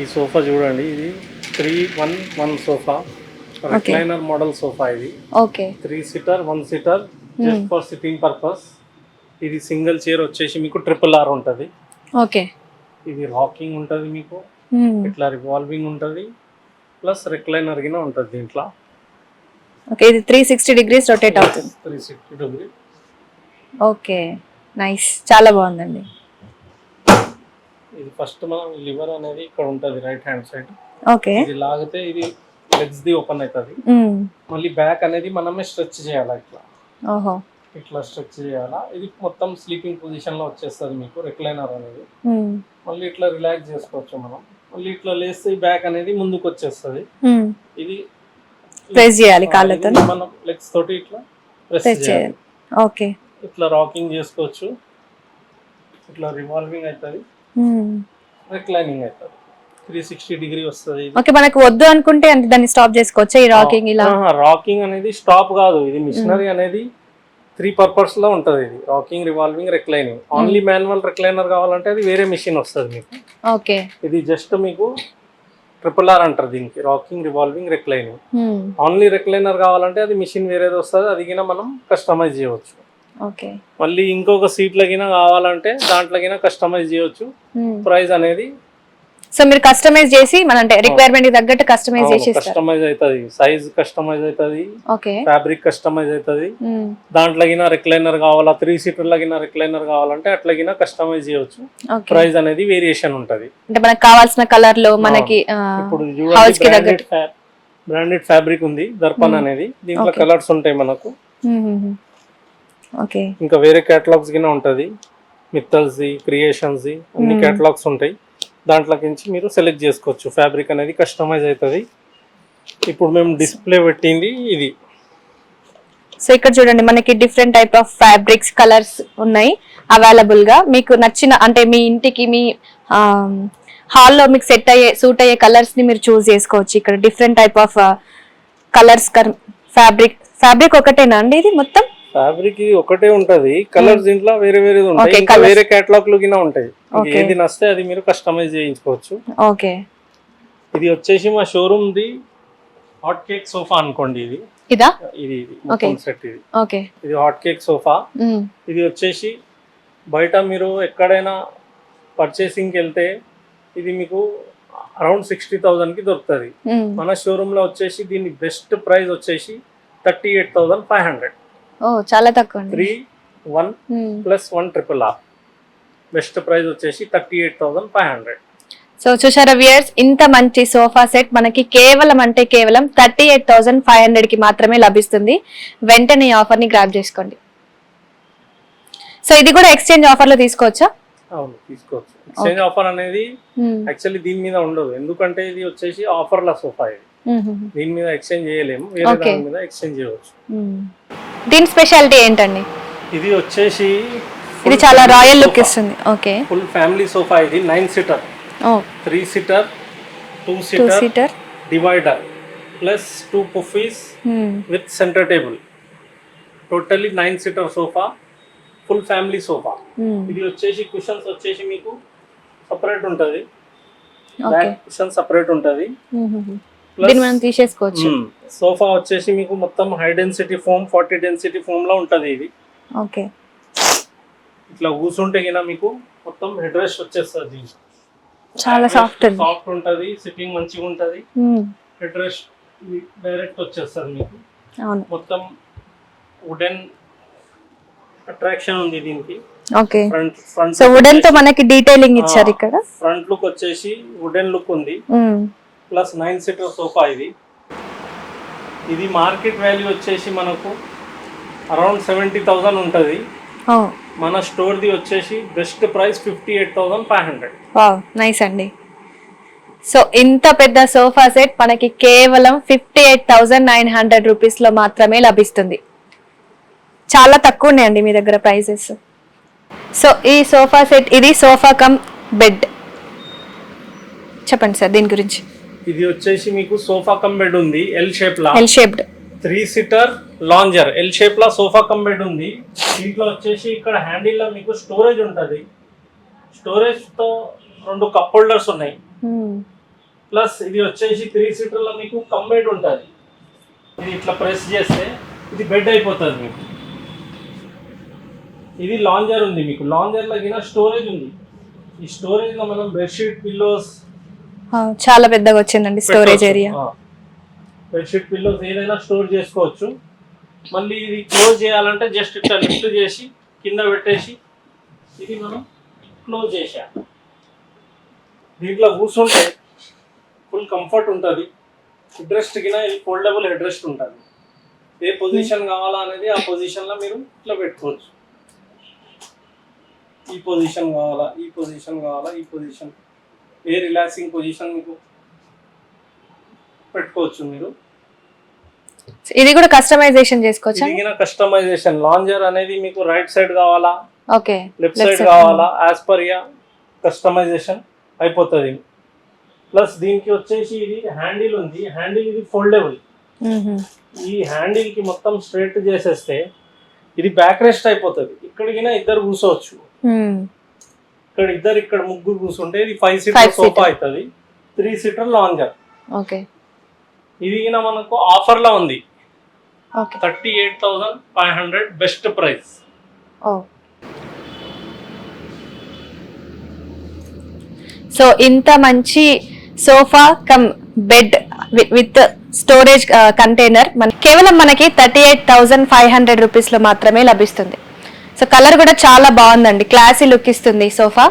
ఈ సోఫా చూడండి ఇది three one one sofa. Recliner model sofa ఇది. Okay three seater one seater just for sitting purpose ఇది single chair వచ్చేసి మీకు ట్రిపుల్ ఆర్ ఉంటుంది. ఓకే ఇది రాకింగ్ ఉంటుంది మీకు. ఇట్లా రివాల్వింగ్ ఉంటుంది. ప్లస్ రిక్లైనర్ గిన ఉంటుంది దీంట్లో. ఓకే ఇది త్రీ సిక్స్టీ డిగ్రీస్ రొటేట్ అవుతుంది. Three sixty degree okay nice చాలా బాగుందండి. ఇది ఫస్ట్ మనం లివర్ అనేది ఇక్కడ ఉంటుంది రైట్ హ్యాండ్ సైడ్ ఓకే. ఇది లాగితే ఇది లెగ్స్ ది ఓపెన్ అవుతుంది. మళ్ళీ బ్యాక్ అనేది మనమే స్ట్రెచ్ చేయాలి ఇట్లా? ఓహో. ఇట్లా స్ట్రెచ్ చేయాలా? ఇది మొత్తం స్లీపింగ్ పొజిషన్లో వచ్చేస్తుంది మీకు రిక్లైనర్ అనేది. మళ్ళీ ఇట్లా రిలాక్స్ చేసుకోవచ్చు మనం. మళ్ళీ ఇట్లా లేస్తే ఈ బ్యాక్ అనేది ముందుకు వచ్చేస్తుంది. ఇది ప్రెస్ చేయాలి కాళ్ళతో. మనం లెగ్స్ తోటి ఇట్లా ప్రెస్ చేయాలి. ఓకే. ఇట్లా రాకింగ్ చేసుకోవచ్చు. ఇట్లా రివాల్వింగ్ అవుతుంది. రిక్లైనింగ్ అవుతుంది త్రీ సిక్స్టీ డిగ్రీ వస్తుంది ఓకే మనకు వద్దు అనుకుంటే అంటే దాన్ని స్టాప్ చేసుకోవచ్చా ఈ రాకింగ్ ఇలా? రాకింగ్ అనేది స్టాప్ కాదు. ఇది మిషనరీ అనేది త్రీ పర్పస్లో ఉంటది ఇది. Rocking revolving reclining only manual recliner కావాలంటే అది వేరే మిషన్ వస్తుంది మీకు. ఓకే ఇది జస్ట్ మీకు ట్రిపుల్ ఆర్ అంటారు దీనికి. Rocking revolving reclining. Only recliner కావాలంటే అది మిషన్ వేరేది వస్తుంది. అది మనం కస్టమైజ్ చేయవచ్చు. మళ్ళీ ఇంకొక సీట్ల గిన కావాలంటే దాంట్లో గిన కస్టమైజ్ చేయవచ్చు మ్మ్. ప్రైస్ అనేది సో మీరు కస్టమైజ్ చేసి మన అంటే రిక్వైర్మెంట్ తగ్గట్టు కస్టమైజ్ చేసి కస్టమైజ్ అవుతుంది. సైజ్ కస్టమైజ్ అవుతుంది. ఓకే. ఫ్యాబ్రిక్ కస్టమైజ్ అవుతుంది. మ్మ్. దాంట్లో గిన రిక్లైనర్ కావాలా త్రీ సీటర్ల గిన రిక్లైనర్ కావాలంటే అట్లా గిన కస్టమైజ్ చేయవచ్చు ఓకే. ప్రైస్ అనేది వేరియేషన్ ఉంటది. అంటే మనకు కావాల్సిన కలర్లో మనకి ఇప్పుడు బ్రాండెడ్ బ్రాండెడ్ ఫ్యాబ్రిక్ ఉంది దర్పన్ అనేది. దీంట్లో. కలర్స్ ఉంటాయి మనకు. మ్మ్. ఓకే. ఇంకా వేరే కేటలాగ్స్ గిన ఉంటది. మిత్తల్స్ ది క్రియేషన్స్ ది అన్ని. కేటలాగ్స్ ఉంటాయి దాంట్లోకించి మీరు సెలెక్ట్ చేసుకోవచ్చు. ఫ్యాబ్రిక్ అనేది కస్టమైజ్ అవుతుంది ఇప్పుడు మేము డిస్ప్లే పెట్టింది ఇది. సో ఇక్కడ చూడండి మనకి different type of fabrics colours ఉన్నాయి అవైలబుల్గా. మీకు నచ్చిన అంటే మీ ఇంటికి మీ హాల్లో మీకు సెట్ అయ్యే సూట్ అయ్యే కలర్స్ని మీరు చూస్ చేసుకోవచ్చు. ఇక్కడ different type of colours fabric fabric ఒకటేనా అండి ఇది మొత్తం? ఫ్యాబ్రిక్ ఒకటే ఉంటది. కలర్స్ దీంట్లో వేరే వేరే ఉంటాయి. ఇంకా. వేరే కేటలాగ్లో ఉంటాయి. ఏది నస్తే అది మీరు కస్టమైజ్ చేయించుకోవచ్చు. ఓకే ఇది వచ్చేసి మా showroom the hot cake sofa అనుకోండి ఇది. ఇదా? ఇది ఇది మొత్తం Okay. సెట్ ఇది. ఓకే ఇది హాట్ కేక్ సోఫా ఇది వచ్చేసి బయట మీరు ఎక్కడైనా పర్చేసింగ్కి వెళ్తే ఇది మీకు అరౌండ్ సిక్స్టీ కి దొరుకుతుంది. మన షోరూమ్లో వచ్చేసి దీని బెస్ట్ ప్రైస్ వచ్చేసి thirty eight thousand five hundred ఓ చాలా తక్కువ three one. Plus one triple R. Best price వచ్చేసి thirty eight thousand five hundred. So చూసారా వియర్స్ ఇంత మంచి సోఫా సెట్ మనకి కేవలం అంటే కేవలం థర్టీ ఎయిట్ థౌసండ్ ఫైవ్ హండ్రెడ్కి మాత్రమే లభిస్తుంది. వెంటనే ఈ ఆఫర్ని గ్రాప్ చేసుకోండి. సో ఇది కూడా ఎక్స్చేంజ్ ఆఫర్లో తీసుకోవచ్చా? అవును తీసుకోవచ్చు. ఎక్స్చేంజ్ ఆఫర్ అనేది. యాక్చువల్లీ దీని మీద ఉండదు. ఎందుకంటే ఇది వచ్చేసి ఆఫర్ల సోఫా ఇది. దీని మీద ఎక్స్చేంజ్ చేయలేము. వేరే. దాని మీద ఎక్స్చేంజ్ చేయవచ్చు. దీని స్పెషాలిటీ ఏంటండి? ఇది వచ్చేసి ఇది చాలా రాయల్ లుక్ ఇస్తుంది. ఓకే ఫుల్ ఫ్యామిలీ సోఫా ఇది nine seater oh. Three seater two seater seater divider plus two poufs with centre table totally nine seater sofa full family sofa ఇది వచ్చేసి కుషన్స్ వచ్చేసి మీకు సపరేట్ ఉంటుంది. ఓకే బ్యాక్ కుషన్ సపరేట్ ఉంటుంది. దీన్ని మనం తీసేసుకోవచ్చు. సోఫా వచ్చేసి మీకు మొత్తం high density foam forty density ఫోమ్లో ఉంటది ఇది. ఓకే. ఇట్లా కూర్చుంటే గిన మీకు మొత్తం హెడ్ రెస్ట్ వచ్చేస్తుంది. చాలా సాఫ్ట్ సాఫ్ట్ ఉంటది సిట్టింగ్ మంచిగా ఉంటది. హెడ్ రెస్ట్ డైరెక్ట్ వచ్చేస్తుంది మీకు. అవును. మొత్తం వుడెన్ అట్రాక్షన్ ఉంది దీనికి. ఓకే. ఫ్రంట్ ఫ్రంట్ సో వుడెన్తో మనకి డీటెయిలింగ్ ఇచ్చారు ఇక్కడ. ఫ్రంట్ లుక్ వచ్చేసి వుడెన్ లుక్ ఉంది. ప్లస్ నైన్ సీటర్ సోఫా ఇది. ఇది మార్కెట్ వాల్యూ వచ్చేసి మనకు అరౌండ్ సెవెంటీ థౌజండ్ ఉంటుంది. మన స్టోర్ది వచ్చేసి best price fifty eight thousand five hundred. Nice అండి. సో ఇంత పెద్ద సోఫా సెట్ మనకి కేవలం fifty eight thousand nine hundred రూపీస్లో మాత్రమే లభిస్తుంది. చాలా తక్కువ ఉన్నాయండి మీ దగ్గర ప్రైసెస్ సో ఈ సోఫా సెట్ ఇది సోఫా కమ్ బెడ్. చెప్పండి సార్ దీని గురించి. ఇది వచ్చేసి మీకు సోఫా కమ్ బెడ్ ఉంది ఎల్ షేప్ లా. L shaped three seater lounger L shape లా సోఫా కమ్ బెడ్ ఉంది. దీంట్లో వచ్చేసి ఇక్కడ హ్యాండిల్లో మీకు స్టోరేజ్ ఉంటుంది. స్టోరేజ్తో రెండు కప్ హోల్డర్స్ ఉన్నాయి. ప్లస్ ఇది వచ్చేసి త్రీ సీటర్లో మీకు కంబైడ్ ఉంటుంది. ఇది ఇట్లా ప్రెస్ చేస్తే ఇది బెడ్ అయిపోతుంది మీకు. ఇది లాంజర్ ఉంది మీకు. లాంజర్లో కింద స్టోరేజ్ ఉంది. ఈ స్టోరేజ్లో మనం బెడ్షీట్ పిల్లోస్ చాలా పెద్దగా వచ్చిందండి స్టోరేజ్ ఏరియా బెడ్షీట్ పిల్లోస్ ఏదైనా స్టోర్ చేసుకోవచ్చు. మళ్ళీ ఇది క్లోజ్ చేయాలంటే జస్ట్ ఇట్లా లిఫ్ట్ చేసి కింద పెట్టేసి ఇది మనం క్లోజ్ చేసాం. దీంట్లో కూర్చుంటే ఫుల్ కంఫర్ట్ ఉంటుంది. హెడ్ రెస్ట్ కింద ఇది ఫోల్డబుల్ హెడ్ రెస్ట్ ఉంటుంది. ఏ పొజిషన్ కావాలా అనేది ఆ పొజిషన్లో మీరు ఇట్లా పెట్టుకోవచ్చు. ఈ పొజిషన్ కావాలా ఈ పొజిషన్ కావాలా ఈ పొజిషన్ ఏ రిలాక్సింగ్ పొజిషన్ మీకు పెట్టుకోవచ్చు మీరు? ఇది కూడా కస్టమైజేషన్ చేసుకోవచ్చా? దిగిన కస్టమైజేషన్ లాంజర్ అనేది మీకు రైట్ సైడ్ కావాలా? ఓకే. లెఫ్ట్ సైడ్ కావాలా? యాజ్ పర్ యా కస్టమైజేషన్ అయిపోతుంది. ప్లస్ దీనికి వచ్చేసి ఇది హ్యాండిల్ ఉంది. హ్యాండిల్ ఇది ఫోల్డబుల్ ఈ హ్యాండిల్కి మొత్తం స్ట్రైట్ చేసేస్తే ఇది బ్యాక్ రెస్ట్ అయిపోతుంది. ఇక్కడికి ఇద్దరు కూర్చోవచ్చు. ఇక్కడ ఇద్దరు ఇక్కడ ముగ్గురు కూర్చుంటే ఇది ఫైవ్ సీటర్. సోఫా అవుతుంది. త్రీ సీటర్ లాంజర్ ఓకే ఇది మనకు ఆఫర్లో ఉంది thirty eight thousand five hundred best price so ఇంత మంచి sofa cum bed with storage container మన కేవలం మనకి thirty eight thousand five hundred రూపీస్లో మాత్రమే లభిస్తుంది. సో కలర్ కూడా చాలా బాగుందండి. క్లాసీ లుక్ ఇస్తుంది సోఫా